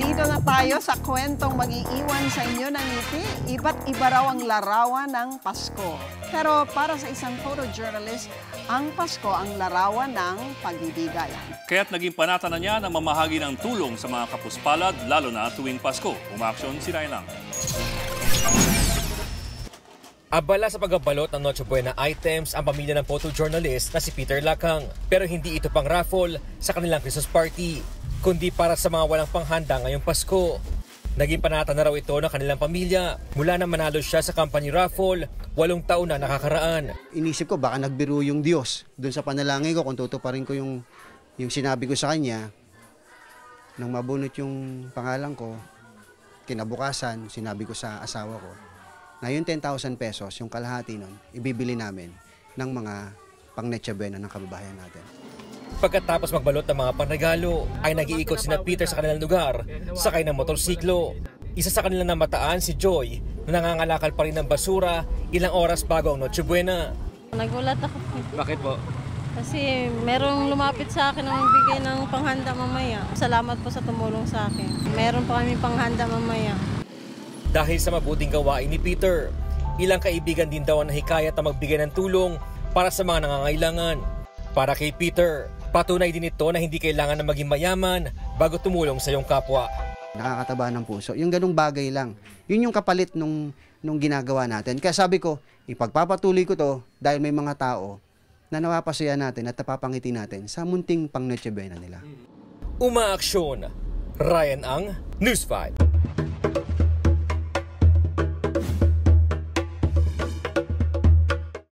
Nandito na tayo sa kwentong mag-iiwan sa inyo ng ngiti. Iba't iba raw ang larawan ng Pasko. Pero para sa isang photojournalist, ang Pasko ang larawan ng pagbibigayan. Kaya't naging panata na niya na mamahagi ng tulong sa mga kapuspalad, lalo na tuwing Pasko. Umaksyon si Ryan Ang. Abala sa pagbabalot ng Noche Buena items ang pamilya ng photojournalist na si Peter Lakang. Pero hindi ito pang raffle sa kanilang Christmas party, kundi para sa mga walang panghanda ngayong Pasko. Naging panata na raw ito ng kanilang pamilya mula na manalo siya sa company raffle walong taon na nakakaraan. Inisip ko baka nagbiro yung Diyos doon sa panalangin ko kung tutuparin ko yung, yung sinabi ko sa kanya. Nang mabunot yung pangalan ko, kinabukasan, sinabi ko sa asawa ko, na yung 10,000 pesos, yung kalahati nun, ibibili namin ng mga pang Necha Buena ng kababayan natin. Pagkatapos magbalot ng mga panregalo, ay nag-iikot sina Peter sa kanilang lugar, sakay ng motorsiklo. Isa sa kanilang namataan si Joy na nangangalakal pa rin ng basura ilang oras bago ang Noche Buena. Nagulat ako. Bakit po? Kasi merong lumapit sa akin na magbigay ng panghanda mamaya. Salamat po sa tumulong sa akin. Meron pa kami panghanda mamaya. Dahil sa mabuting gawain ni Peter, ilang kaibigan din daw ang nahikayat na magbigay ng tulong para sa mga nangangailangan. Para kay Peter, Patunay din ito na hindi kailangan na maging mayaman bago tumulong sa iyong kapwa. Nakakataba ng puso. Yung ganung bagay lang. Yun yung kapalit nung, nung ginagawa natin. Kaya sabi ko, ipagpapatuloy ko to dahil may mga tao na nawapasaya natin at napapangiti natin sa munting pang nila. Umaaksyon. Ryan Ang, News 5.